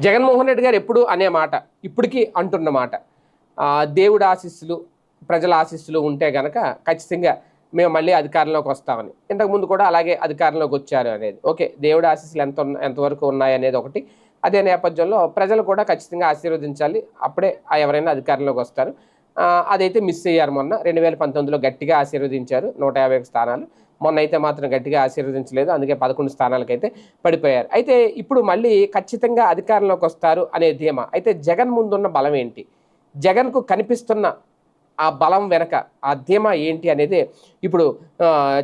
జగన్మోహన్ రెడ్డి గారు ఎప్పుడు అనే మాట ఇప్పటికీ అంటున్న మాట. ఆశీస్సులు ప్రజల ఆశీస్సులు ఉంటే గనక ఖచ్చితంగా మేము మళ్ళీ అధికారంలోకి వస్తామని. ఇంతకుముందు కూడా అలాగే అధికారంలోకి వచ్చారు అనేది. ఓకే దేవుడి ఆశీస్సులు ఎంత ఉన్న- ఎంతవరకు ఉన్నాయి అనేది ఒకటి. అదే నేపథ్యంలో ప్రజలు కూడా ఖచ్చితంగా ఆశీర్వదించాలి. అప్పుడే ఎవరైనా అధికారంలోకి వస్తారు. అదైతే మిస్ అయ్యారు మొన్న. రెండు వేల పంతొమ్మిదిలో గట్టిగా ఆశీర్వదించారు నూట యాభై ఒక స్థానాలు. మొన్న అయితే మాత్రం గట్టిగా ఆశీర్వదించలేదు. అందుకే పదకొండు స్థానాలకైతే పడిపోయారు. అయితే ఇప్పుడు మళ్ళీ ఖచ్చితంగా అధికారంలోకి వస్తారు అనే ధీమా. అయితే జగన్ ముందున్న బలం ఏంటి? జగన్కు కనిపిస్తున్న ఆ బలం వెనక ఆ ధీమా ఏంటి అనేది ఇప్పుడు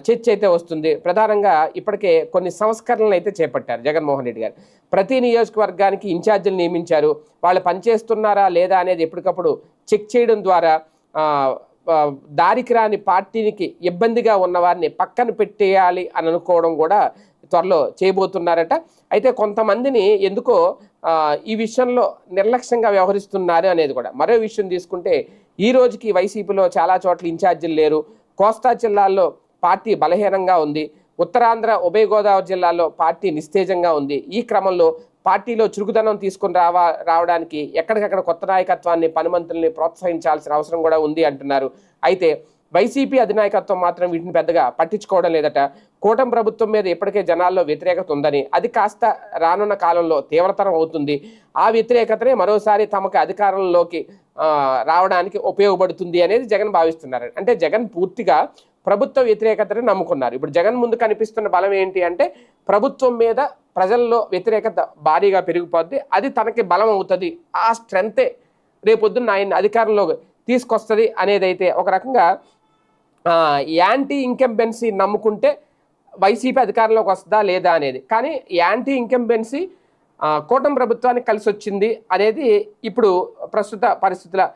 చర్చ అయితే వస్తుంది. ప్రధానంగా ఇప్పటికే కొన్ని సంస్కరణలు అయితే చేపట్టారు జగన్మోహన్ రెడ్డి గారు. ప్రతి నియోజకవర్గానికి ఇన్ఛార్జీలు నియమించారు. వాళ్ళు పనిచేస్తున్నారా లేదా అనేది ఎప్పటికప్పుడు చెక్ చేయడం ద్వారా దారికి రాని పార్టీకి ఇబ్బందిగా ఉన్నవారిని పక్కన పెట్టేయాలి అని అనుకోవడం కూడా త్వరలో చేయబోతున్నారట. అయితే కొంతమందిని ఎందుకో ఈ విషయంలో నిర్లక్ష్యంగా వ్యవహరిస్తున్నారు అనేది కూడా. మరో విషయం తీసుకుంటే ఈ రోజుకి వైసీపీలో చాలా చోట్ల ఇన్ఛార్జీలు లేరు. కోస్తా జిల్లాల్లో పార్టీ బలహీనంగా ఉంది. ఉత్తరాంధ్ర ఉభయ గోదావరి జిల్లాలో పార్టీ నిస్తేజంగా ఉంది. ఈ క్రమంలో పార్టీలో చురుకుదనం తీసుకొని రావా రావడానికి ఎక్కడికక్కడ కొత్త నాయకత్వాన్ని పనిమంతుల్ని ప్రోత్సహించాల్సిన అవసరం కూడా ఉంది అంటున్నారు. అయితే వైసీపీ అధినాయకత్వం మాత్రం వీటిని పెద్దగా పట్టించుకోవడం లేదట. కూటమి ప్రభుత్వం మీద ఇప్పటికే జనాల్లో వ్యతిరేకత ఉందని అది కాస్త రానున్న కాలంలో తీవ్రతరం అవుతుంది. ఆ వ్యతిరేకతనే మరోసారి తమకు అధికారంలోకి రావడానికి ఉపయోగపడుతుంది అనేది జగన్ భావిస్తున్నారు. అంటే జగన్ పూర్తిగా ప్రభుత్వ వ్యతిరేకతను నమ్ముకున్నారు. ఇప్పుడు జగన్ ముందు కనిపిస్తున్న బలం ఏంటి అంటే ప్రభుత్వం మీద ప్రజల్లో వ్యతిరేకత భారీగా పెరిగిపోద్ది. అది తనకి బలం అవుతుంది. ఆ స్ట్రెంతే రేపొద్దున్న ఆయన అధికారంలో తీసుకొస్తుంది అనేది అయితే ఒక రకంగా యాంటీ ఇంకంబెన్సీ నమ్ముకుంటే వైసీపీ అధికారంలోకి వస్తుందా లేదా అనేది. కానీ యాంటీ ఇంకంబెన్సీ కూటమి ప్రభుత్వానికి కలిసి వచ్చింది అనేది ఇప్పుడు ప్రస్తుత పరిస్థితుల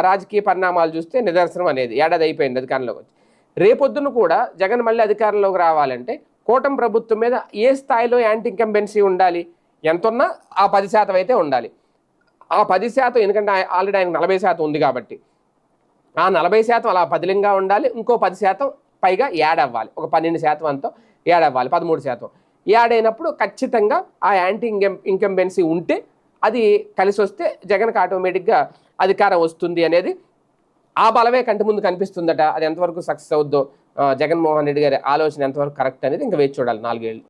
రాజకీయ పరిణామాలు చూస్తే నిదర్శనం అనేది ఏడాది అయిపోయింది అధికారంలోకి వచ్చి. రేపొద్దున కూడా జగన్ మళ్ళీ అధికారంలోకి రావాలంటే కూటమి ప్రభుత్వం మీద ఏ స్థాయిలో యాంటీ ఇంకంబెన్సీ ఉండాలి? ఎంత ఉన్నా ఆ పది శాతం అయితే ఉండాలి. ఆ పది శాతం ఎందుకంటే ఆయ- ఆల్రెడీ ఆయనకు నలభై శాతం ఉంది కాబట్టి ఆ నలభై శాతం అలా పదిలంగా ఉండాలి ఇంకో పది శాతం పైగా యాడ్ అవ్వాలి. ఒక పన్నెండు శాతం అంతా యాడ్ అవ్వాలి పదమూడు శాతం. యాడ్ అయినప్పుడు ఖచ్చితంగా ఆ యాంటీ ఇంకం ఇంకంబెన్సీ ఉంటే అది కలిసి వస్తే జగన్కి ఆటోమేటిక్గా అధికారం వస్తుంది అనేది ఆ బలమే కంటి ముందు కనిపిస్తుందట. అది ఎంతవరకు సక్సెస్ అవుద్దో జగన్మోహన్ రెడ్డి గారి ఆలోచన ఎంతవరకు కరెక్ట్ అనేది ఇంకా వేచి చూడాలి నాలుగేళ్ళు.